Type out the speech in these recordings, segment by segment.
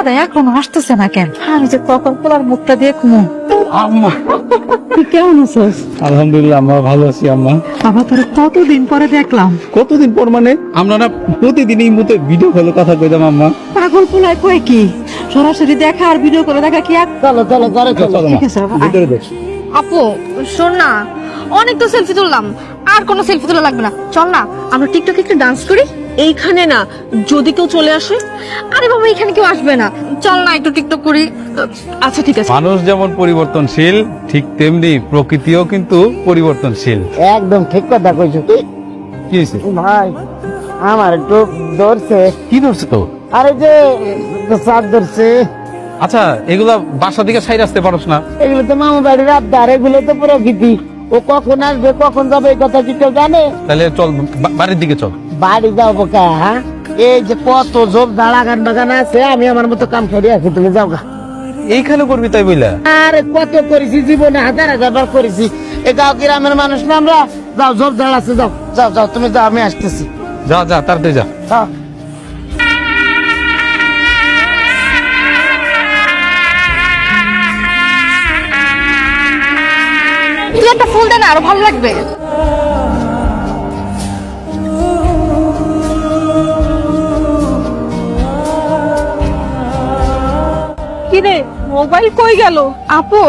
পোলাটা এখনও আসতেছে না কেন? আমি যে কখন পোলার মুখটা আম্মা। তুই কেমন আছিস? আলহামদুলিল্লাহ আম্মা ভালো আছি আম্মা। বাবা তোর কতদিন পরে দেখলাম? কতদিন পর মানে? আমরা না প্রতিদিন এই মুহূর্তে ভিডিও কলে কথা কইতাম আম্মা। পাগল পোলায় কয় কি? সরাসরি দেখা আর ভিডিও করে দেখা কি এক চলো চলো ঘরে চলো ঠিক আছে বাবা, ভিতরে দেখ। আপু শোন না। অনেক তো সেলফি তুললাম। আর কোনো সেলফি তোলা লাগবে না। চল না আমরা টিকটকে একটু ডান্স করি। এইখানে না যদি কেউ চলে আসে? আরে বাবা এখানে কেউ আসবে না। চল না একটু টিকটক করি। আচ্ছা ঠিক আছে। মানুষ যেমন পরিবর্তনশীল ঠিক তেমনি প্রকৃতিও কিন্তু পরিবর্তনশীল। একদম ঠিক কথা কইছো। কি হয়েছে ভাই আমার একটু ধরছে। কি ধরছে তো? আরে যে সাপ ধরছে। আচ্ছা এগুলা বাসা দিকে সাইড আসতে পারস না। এগুলো তো মামা বাড়ির আবদার এগুলো তো প্রকৃতি। ও কখন আসবে কখন যাবে এই কথা কি কেউ জানে? তাহলে চল বাড়ির দিকে চল। বাড়ি যাও বোকা হ্যাঁ? এই যে কত জোর দাঁড়াগান বাগান আছে আমি আমার মতো কাম করে আছি তুমি যাও গা। এইখানে করবি তাই বইলা? আরে কত করেছি জীবনে হাজার হাজার বার করেছি। এ গাঁও গ্রামের মানুষ না আমরা? যাও জোর দাঁড় আছে যাও যাও যাও তুমি যাও আমি আসতেছি। যা যা তাড়াতাড়ি যা। যাও। তুই একটা ফুল দে না আরও ভালো লাগবে। কিরে মোবাইল কই গেল? আপু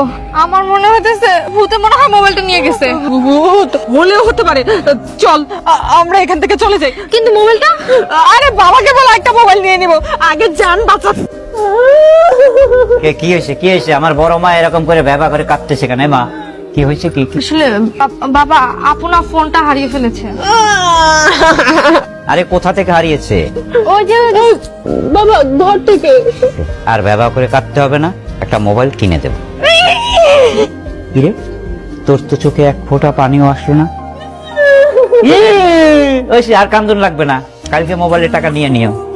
আমার মনে হইতেছে ভূতে মনে হয় মোবাইলটা নিয়ে গেছে। ভূত হলেও হতে পারে। চল আমরা এখান থেকে চলে যাই। কিন্তু মোবাইলটা? আরে বাবাকে বল একটা মোবাইল নিয়ে নিব। আগে যান বাঁচা কে কি হয়েছে কি হয়েছে? আমার বড় মা এরকম করে ব্যবহার করে কাঁদতেছে কেন মা? কি হয়েছে কি কি? আসলে বাবা আপু না ফোনটা হারিয়ে ফেলেছে। আরে কোথা থেকে হারিয়েছে? ওই যে বাবা ঘর থেকে। আর ব্যবহার করে কাটতে হবে না একটা মোবাইল কিনে দেব। কিরে? তোর তো চোখে এক ফোঁটা পানিও আসলো না। ওই সে আর কান্দন লাগবে না। কালকে মোবাইলের টাকা নিয়ে নিও।